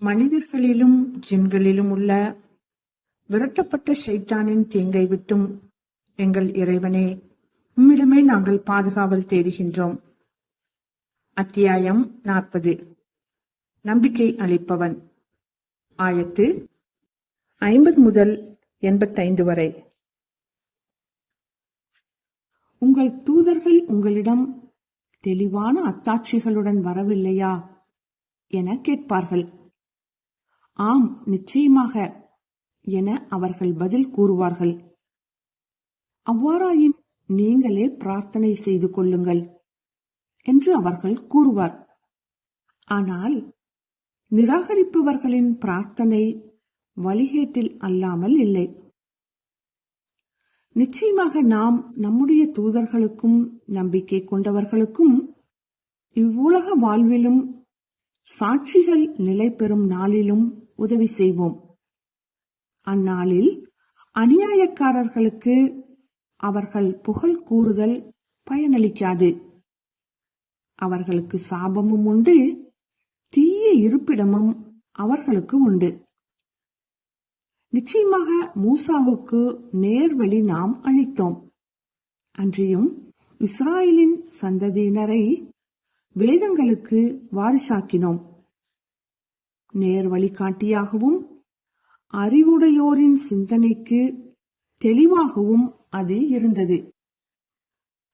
மனிதர்களிலும் ஜின்களிலும் உள்ள விரட்டப்பட்ட ஷைத்தானின் தீங்கை விட்டும் எங்கள் இறைவனே உம்மிடமே நாங்கள் பாதுகாவல் தேடுகின்றோம். அத்தியாயம் நாற்பது. நம்பிக்கை அளிப்பவன். ஆயத்து ஐம்பது முதல் எண்பத்தைந்து வரை. உங்கள் தூதர்கள் உங்களிடம் தெளிவான அத்தாட்சிகளுடன் வரவில்லையா? என கேட்பார்கள். ஆம் நிச்சயமாக என அவர்கள் பதில் கூறுவார்கள். அவ்வாறாயின் நீங்களே பிரார்த்தனை செய்து கொள்ளுங்கள் என்று அவர்கள் கூறுவார். ஆனால் நிராகரிப்பவர்களின் பிரார்த்தனை வழிகேட்டில் அல்லாமல் இல்லை. நிச்சயமாக நாம் நம்முடைய தூதர்களுக்கும் நம்பிக்கை கொண்டவர்களுக்கும் இவ்வுலக வாழ்விலும் சாட்சிகள் நிலை பெறும் நாளிலும் உதவி செய்வோம். அந்நாளில் அநியாயக்காரர்களுக்கு அவர்கள் புகழ் கூறுதல் பயனளிக்காது. அவர்களுக்கு சாபமும் உண்டு தீய இருப்பிடமும் அவர்களுக்கு உண்டு. நிச்சயமாக மூசாவுக்கு நேர்வழி நாம் அளித்தோம். அன்றியும் இஸ்ராயலின் சந்ததியினரை வேதங்களுக்கு வாரிசாக்கினோம். நேர் வழிகாட்டியாகவும் அறிவுடையோரின் சிந்தனைக்கு தெளிவாகவும் அது இருந்தது.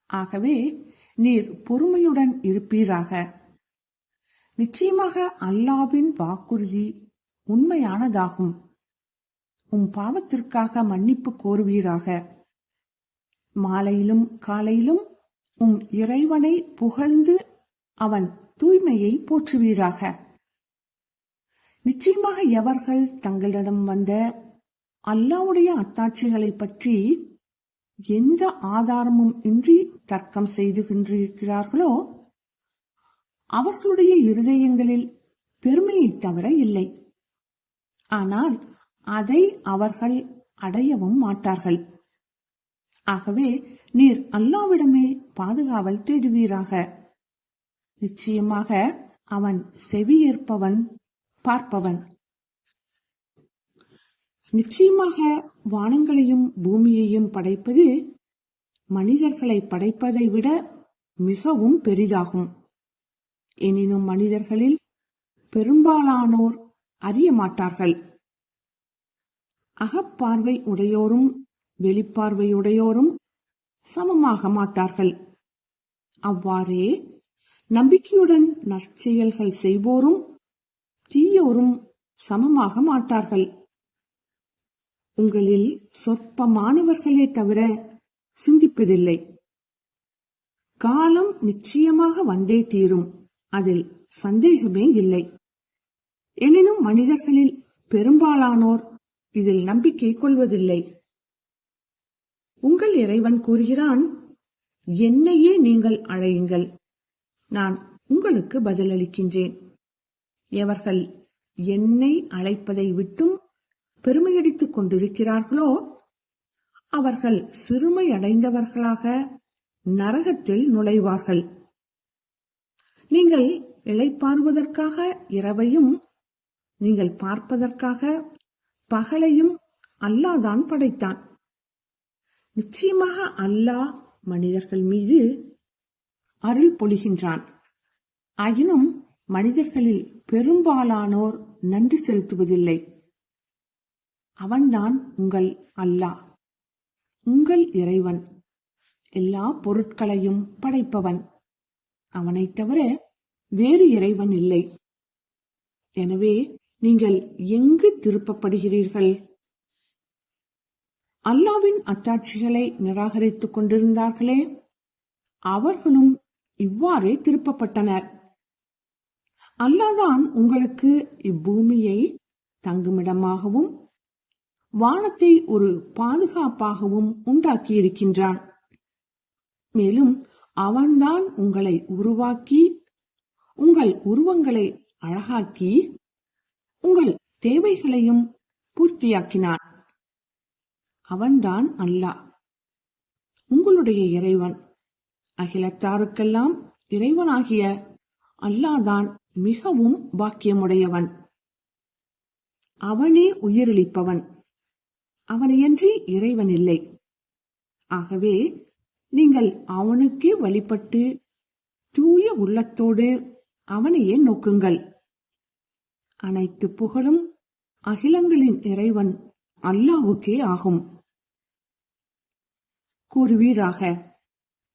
ஆகவே நீர் பொறுமையுடன் இருப்பீராக. நிச்சயமாக அல்லாவின் வாக்குறுதி உண்மையானதாகும். உம் பாவத்திற்காக மன்னிப்பு கோருவீராக. மாலையிலும் காலையிலும் உம் இறைவனை புகழ்ந்து அவன் தூய்மையை போற்றுவீராக. நிச்சயமாக எவர்கள் தங்களிடம் வந்த அல்லாவுடைய அத்தாட்சிகளை பற்றி எந்த ஆதாரமும் இன்றி தர்க்கம் செய்துகின்றிருக்கிறார்களோ அவர்களுடைய இருதயங்களில் பெருமையை தவிர இல்லை. ஆனால் அதை அவர்கள் அடையவும் மாட்டார்கள். ஆகவே நீர் அல்லாவிடமே பாதுகாவல் தேடுவீராக. நிச்சயமாக அவன் செவியேற்பவன் பார்ப்பவன். நிச்சயமாக வானங்களையும் பூமியையும் படைப்பது மனிதர்களை படைப்பதை விட மிகவும் பெரிதாகும். எனினும் மனிதர்களில் பெரும்பாலானோர் அறிய மாட்டார்கள். அகப்பார்வை உடையோரும் வெளிப்பார்வையுடையோரும் சமமாக மாட்டார்கள். அவ்வாறே நம்பிக்கையுடன் நற்செயல்கள் செய்வோரும் தீயோரும் சமமாக மாட்டார்கள். உங்களில் சொற்பமானவர்களே தவிர சிந்திப்பதில்லை. காலம் நிச்சயமாக வந்தே தீரும். அதில் சந்தேகமே இல்லை. எனினும் மனிதர்களில் பெரும்பாலானோர் இதில் நம்பிக்கை கொள்வதில்லை. உங்கள் இறைவன் கூறுகிறான் என்னையே நீங்கள் அழையுங்கள். நான் உங்களுக்கு பதிலளிக்கின்றேன். எவர்கள் என்னை அழைப்பதை விட்டும் பெருமையடித்துக் கொண்டிருக்கிறார்களோ அவர்கள் சிறுமை அடைந்தவர்களாக நரகத்தில் நுழைவார்கள். நீங்கள் இழைப்பாறுவதற்காக இரவையும் நீங்கள் பார்ப்பதற்காக பகலையும் அல்லாதான் படைத்தான். நிச்சயமாக அல்லாஹ் மனிதர்கள் மீது அருள் பொழிகின்றான். ஆயினும் மனிதர்களில் பெரும்பாலானோர் நன்றி செலுத்துவதில்லை. அவன்தான் உங்கள் அல்லாஹ் உங்கள் இறைவன். எல்லா பொருட்களையும் படைப்பவன். அவனைத் தவிர வேறு இறைவன் இல்லை. எனவே நீங்கள் எங்கு திருப்பப்படுகிறீர்கள்? அல்லாவின் அத்தாட்சிகளை நிராகரித்துக் கொண்டிருந்தார்களே. அவர்களும் இவ்வாறே திருப்பப்பட்டனர். அல்லாதான் உங்களுக்கு இப்பூமியை தங்குமிடமாகவும் வானத்தை ஒரு பாதுகாப்பாகவும் உண்டாக்கி இருக்கின்றான் மேலும் அவன்தான் உங்களை உருவாக்கி உங்கள் உருவங்களை அழகாக்கி உங்கள் தேவைகளையும் பூர்த்தியாக்கினான். அவன்தான் அல்லாஹ். உங்களுடைய இறைவன். அகிலத்தாருக்கெல்லாம் இறைவனாகிய அல்லாதான் மிகவும் பாக்கியமுடையவன். அவனே உயிரிழிப்பவன் அவனையன்றி இறைவன் இல்லை. ஆகவே நீங்கள் அவனுக்கே வழிபட்டு தூய உள்ளத்தோடு அவனையே நோக்குங்கள். அனைத்து புகழும் அகிலங்களின் இறைவன் அல்லாவுக்கே ஆகும். கூறுவீராக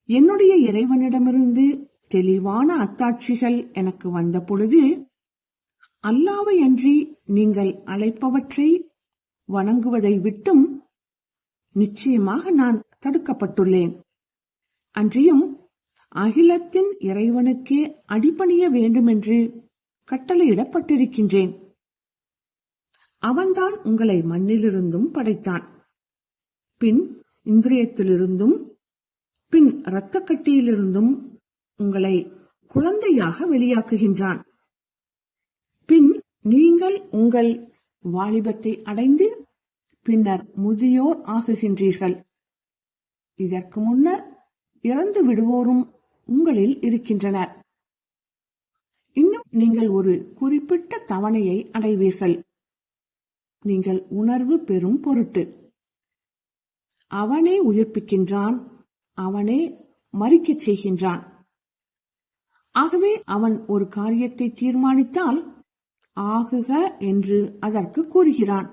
என்னுடைய இறைவனிடமிருந்து தெளிவான அத்தாட்சிகள் எனக்கு வந்த பொழுது அல்லாவை அன்றி நீங்கள் அழைப்பவற்றை வணங்குவதை விட்டும் நிச்சயமாக நான் தடுக்கப்பட்டுள்ளேன். அன்றியும் அகிலத்தின் இறைவனுக்கே அடிபணிய வேண்டுமென்று கட்டளையிடப்பட்டிருக்கின்றேன். அவன்தான் உங்களை மண்ணிலிருந்தும் படைத்தான். பின் இந்திரியத்திலிருந்தும் பின் இரத்தக்கட்டியிலிருந்தும் உங்களை குழந்தையாக வெளியாக்குகின்றான். பின் நீங்கள் உங்கள் வாலிபத்தை அடைந்து பின்னர் முதியோர் ஆகுகின்றீர்கள். இதற்கு முன்னர் இறந்து விடுவோரும் உங்களில் இருக்கின்றனர். இன்னும் நீங்கள் ஒரு குறிப்பிட்ட தவணையை அடைவீர்கள். நீங்கள் உணர்வு பெறும் பொருட்டு. அவனே உயிர்ப்பிக்கின்றான் அவனே மறிக்கச் செய்கின்றான். ஆகவே அவன் ஒரு காரியத்தை தீர்மானித்தால் ஆகுக என்று அதற்கு கூறுகிறான்.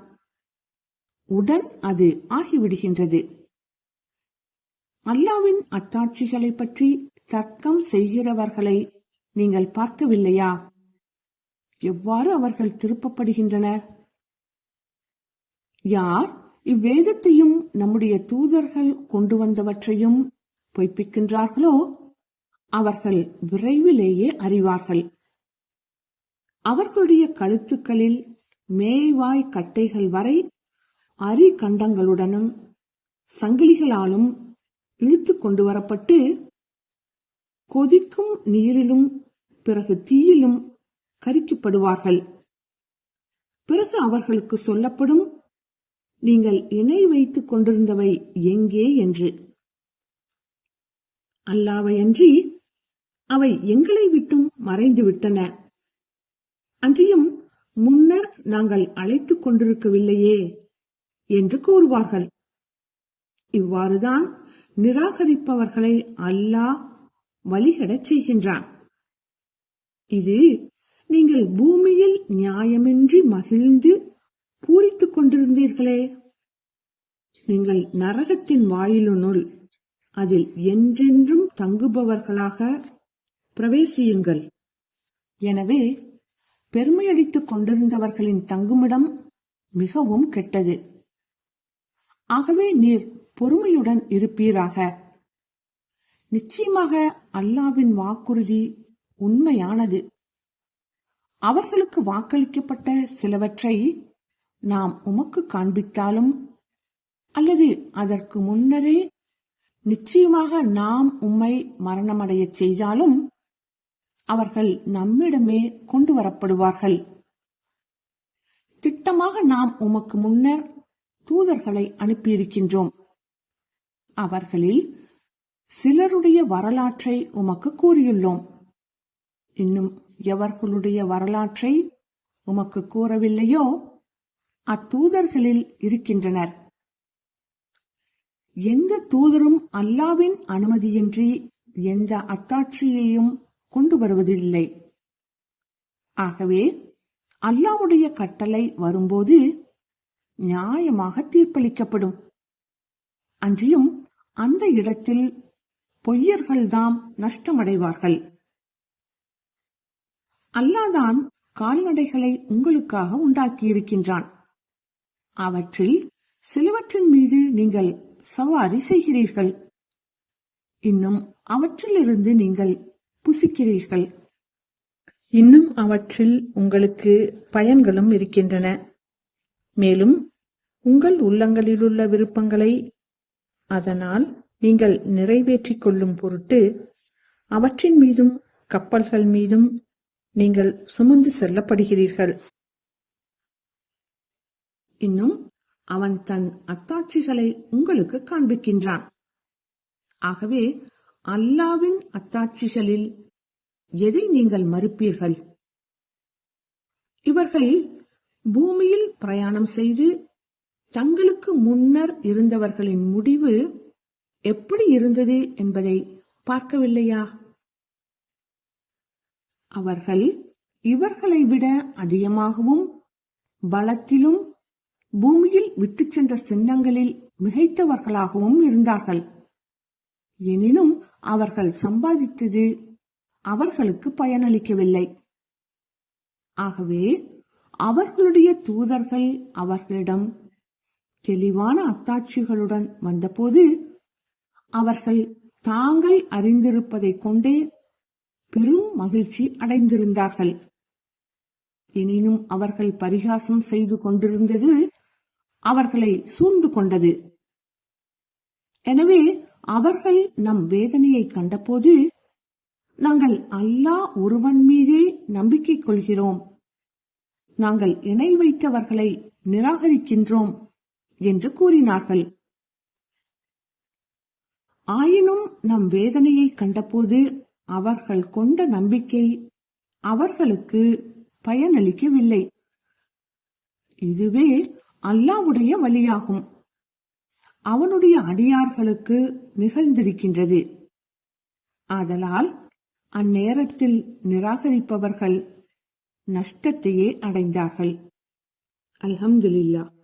உடன் அது ஆகிவிடுகின்றது. அல்லாவின் அத்தாட்சிகளை பற்றி தர்க்கம் செய்கிறவர்களை நீங்கள் பார்க்கவில்லையா? எவ்வாறு அவர்கள் திருப்பப்படுகின்றனர்? யார் இவ்வேதத்தையும் நம்முடைய தூதர்கள் கொண்டு வந்தவற்றையும் பொய்ப்பிக்கின்றார்களோ அவர்கள் விரைவிலேயே அறிவார்கள். அவர்களுடைய கழுத்துக்களில் மேய்வாய் கட்டைகள் வரை அரிகண்டங்களுடனும் சங்கிலிகளாலும் இழுத்து கொண்டு வரப்பட்டு கொதிக்கும் நீரிலும் பிறகு தீயிலும் கரிக்கப்படுவார்கள். பிறகு அவர்களுக்கு சொல்லப்படும் நீங்கள் இணை வைத்துக் கொண்டிருந்தவை எங்கே? என்று. அல்லாவையன்றி அவை எங்களை விட்டும் மறைந்து விட்டன. அன்றியும் முன்னர் நாங்கள் அழைத்துக் கொண்டிருக்கவில்லையே என்று கூறுவார்கள். இவ்வாறுதான் நிராகரிப்பவர்களை அல்லாஹ் வழிகடச் செய்கின்றான். இது நீங்கள் பூமியில் நியாயமின்றி மகிழ்ந்து பூரித்துக் கொண்டிருந்தீர்களே. நீங்கள் நரகத்தின் வாயிலுனுள் அதில் என்றென்றும் தங்குபவர்களாக பிரவேசியுங்கள். எனவே பெருமையடித்துக் கொண்டிருந்தவர்களின் தங்குமிடம் மிகவும் கெட்டது. ஆகவே நீர் பொறுமையுடன் இருப்பீராக. நிச்சயமாக அல்லாவின் வாக்குறுதி உண்மையானது. அவர்களுக்கு வாக்களிக்கப்பட்ட சிலவற்றை நாம் உமக்கு காண்பித்தாலும் அல்லது அதற்கு முன்னரே நிச்சயமாக நாம் உம்மை மரணமடையச் செய்தாலும் அவர்கள் நம்மிடமே கொண்டு வரப்படுவார்கள். திட்டமாக நாம் உமக்கு முன்னர் தூதர்களை அனுப்பியிருக்கின்றோம். அவர்களில் சிலருடைய வரலாற்றை உமக்கு கூறியுள்ளோம். இன்னும் எவர்களுடைய வரலாற்றை உமக்கு கூறவில்லையோ அத்தூதர்களில் இருக்கின்றனர். எந்த தூதரும் அல்லாவின் அனுமதியின்றி எந்த அத்தாட்சியையும் கொண்டு வருவதில்லை. ஆகவே அல்லாவுடைய கட்டளை வரும்போது நியாயமாக தீர்ப்பளிக்கப்படும். அன்றியும் அந்த இடத்தில் பொய்யர்கள்தாம் நஷ்டமடைவார்கள். அல்லாதான் கால்நடைகளை உங்களுக்காக உண்டாக்கியிருக்கின்றான். அவற்றில் சிலவற்றின் மீது நீங்கள் சவாரி செய்கிறீர்கள். இன்னும் அவற்றிலிருந்து நீங்கள் புசிக்கிறீர்கள். இன்னும் அவற்றில் உங்களுக்கு பயன்களும் இருக்கின்றன. மேலும் உங்கள் உள்ளங்களிலுள்ள விருப்பங்களை அதனால் நீங்கள் நிறைவேற்றிக் கொள்ளும் பொருட்டு அவற்றின் மீதும் கப்பல்கள் மீதும் நீங்கள் சுமந்து செல்லப்படுகிறீர்கள். இன்னும் அவன் தன் அத்தாட்சிகளை உங்களுக்கு காண்பிக்கின்றான். ஆகவே அல்லாவின் அத்தாட்சிகளில் எதை நீங்கள் மறுப்பீர்கள்? இவர்கள் பூமியில் பிரயாணம் செய்து தங்களுக்கு முன்னர் இருந்தவர்களின் முடிவு எப்படி இருந்தது என்பதை பார்க்கவில்லையா? அவர்கள் இவர்களை விட அதிகமாகவும் பலத்திலும் பூமியில் விட்டுச் சென்ற சின்னங்களில் மிகைத்தவர்களாகவும் இருந்தார்கள். எனினும் அவர்கள் சம்பாதித்தது அவர்களுக்கு பயனளிக்கவில்லை. ஆகவே அவர்களுடைய தூதர்கள் அவர்களிடம் தெளிவான அத்தாட்சிகளுடன் வந்தபோது அவர்கள் தாங்கள் அறிந்திருப்பதைக் கொண்டே பெரும் மகிழ்ச்சி அடைந்திருந்தார்கள். எனினும் அவர்கள் பரிகாசம் செய்து கொண்டிருந்தது அவர்களை சூழ்ந்து கொண்டது. எனவே அவர்கள் நம் வேதனையை கண்டபோது நாங்கள் அல்லாஹ் ஒருவன் மீதே நம்பிக்கை கொள்கிறோம். நாங்கள் இணை வைத்தவர்களை நிராகரிக்கின்றோம் என்று கூறினார்கள். ஆயினும் நம் வேதனையை கண்டபோது அவர்கள் கொண்ட நம்பிக்கை அவர்களுக்கு பயனளிக்கவில்லை. இதுவே அல்லாவுடைய வழியாகும். அவனுடைய அடியார்களுக்கு நிகழ்ந்திருக்கின்றது. ஆதலால் அந்நேரத்தில் நிராகரிப்பவர்கள் நஷ்டத்தையே அடைந்தார்கள். அல்ஹம்துலில்லாஹ்.